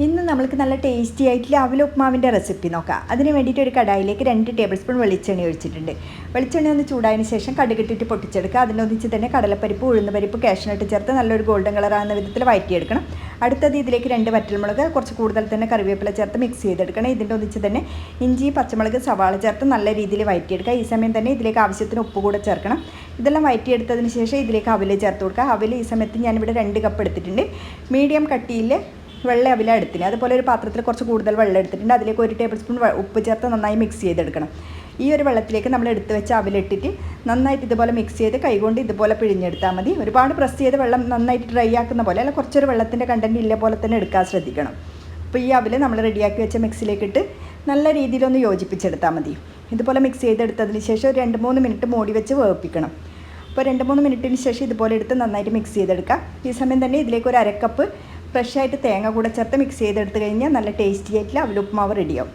ഇന്ന് നമ്മൾക്ക് നല്ല ടേസ്റ്റി ആയിട്ടുള്ള അവൽ ഉപ്മാവിന്റെ റെസിപ്പി നോക്കാം. അതിന് വേണ്ടിയിട്ട് ഒരു കടായിലേക്ക് രണ്ട് ടേബിൾ സ്പൂൺ വെളിച്ചെണ്ണ ഒഴിച്ചിട്ടുണ്ട്. വെളിച്ചെണ്ണ ഒന്ന് ചൂടായതിന് ശേഷം കടുകിട്ടിട്ട് പൊട്ടിച്ചെടുക്കുക. അതിനൊന്നിച്ച് തന്നെ കടലപ്പരിപ്പ് ഉഴുന്ന് പരിപ്പ് കാഷ്നട്ട് ചേർത്ത് നല്ലൊരു ഗോൾഡൻ കളർ ആകുന്ന വിധത്തിൽ വഴറ്റിയെടുക്കണം അടുത്തത് ഇതിലേക്ക് രണ്ട് വറ്റൽമുളക് കുറച്ച് കൂടുതൽ തന്നെ കറിവേപ്പില ചേർത്ത് മിക്സ് ചെയ്തെടുക്കണം. ഇതിന്റെ ഒന്നിച്ച് തന്നെ ഇഞ്ചി പച്ചമുളക് സവാള ചേർത്ത് നല്ല രീതിയിൽ വഴറ്റിയെടുക്കുക ഈ സമയം തന്നെ ഇതിലേക്ക് ആവശ്യത്തിന് ഉപ്പ് കൂടെ ചേർക്കണം. ഇതെല്ലാം വഴറ്റിയെടുത്തതിന് ശേഷം ഇതിലേക്ക് അവൽ ചേർത്ത് കൊടുക്കുക. അവൽ ഈ സമയത്ത് ഞാനിവിടെ രണ്ട് കപ്പ് എടുത്തിട്ടുണ്ട്. മീഡിയം കട്ടിയിൽ വെള്ള അവില എടുത്തിന്. അതുപോലെ ഒരു പാത്രത്തിൽ കുറച്ച് കൂടുതൽ വെള്ളം എടുത്തിട്ടുണ്ട്. അതിലേക്ക് ഒരു ടേബിൾ സ്പൂൺ ഉപ്പ് ചേർത്ത് നന്നായി മിക്സ് ചെയ്തെടുക്കണം. ഈ ഒരു വെള്ളത്തിലേക്ക് നമ്മൾ എടുത്ത് വെച്ച് അവിലിട്ടിട്ട് നന്നായിട്ട് ഇതുപോലെ മിക്സ് ചെയ്ത് കൈകൊണ്ട് ഇതുപോലെ പിഴിഞ്ഞെടുത്താൽ മതി. ഒരുപാട് പ്രസ് ചെയ്ത് വെള്ളം നന്നായിട്ട് ഡ്രൈ ആക്കുന്ന പോലെ അല്ല കുറച്ചൊരു വെള്ളത്തിന്റെ കണ്ടന്റ് ഇല്ല പോലെ തന്നെ എടുക്കാൻ ശ്രദ്ധിക്കണം. അപ്പോൾ ഈ അവിൽ നമ്മൾ റെഡിയാക്കി വെച്ച മിക്സിലേക്ക് ഇട്ട് നല്ല രീതിയിലൊന്ന് യോജിപ്പിച്ചെടുത്താൽ മതി. ഇതുപോലെ മിക്സ് ചെയ്തെടുത്തതിന് ശേഷം ഒരു രണ്ട് മൂന്ന് മിനിറ്റ് മൂടി വെച്ച് വേവിപ്പിക്കണം. അപ്പോൾ രണ്ട് മൂന്ന് മിനിറ്റിന് ശേഷം ഇതുപോലെ എടുത്ത് നന്നായിട്ട് മിക്സ് ചെയ്തെടുക്കുക ഈ സമയം തന്നെ ഇതിലേക്ക് ഒരു അരക്കപ്പ് ഫ്രഷായിട്ട് തേങ്ങ കൂടെ ചേർത്ത് മിക്സ് ചെയ്തെടുത്ത് കഴിഞ്ഞാൽ നല്ല ടേസ്റ്റി ആയിട്ടുള്ള അവലുപ്പുമാവ് റെഡിയാവും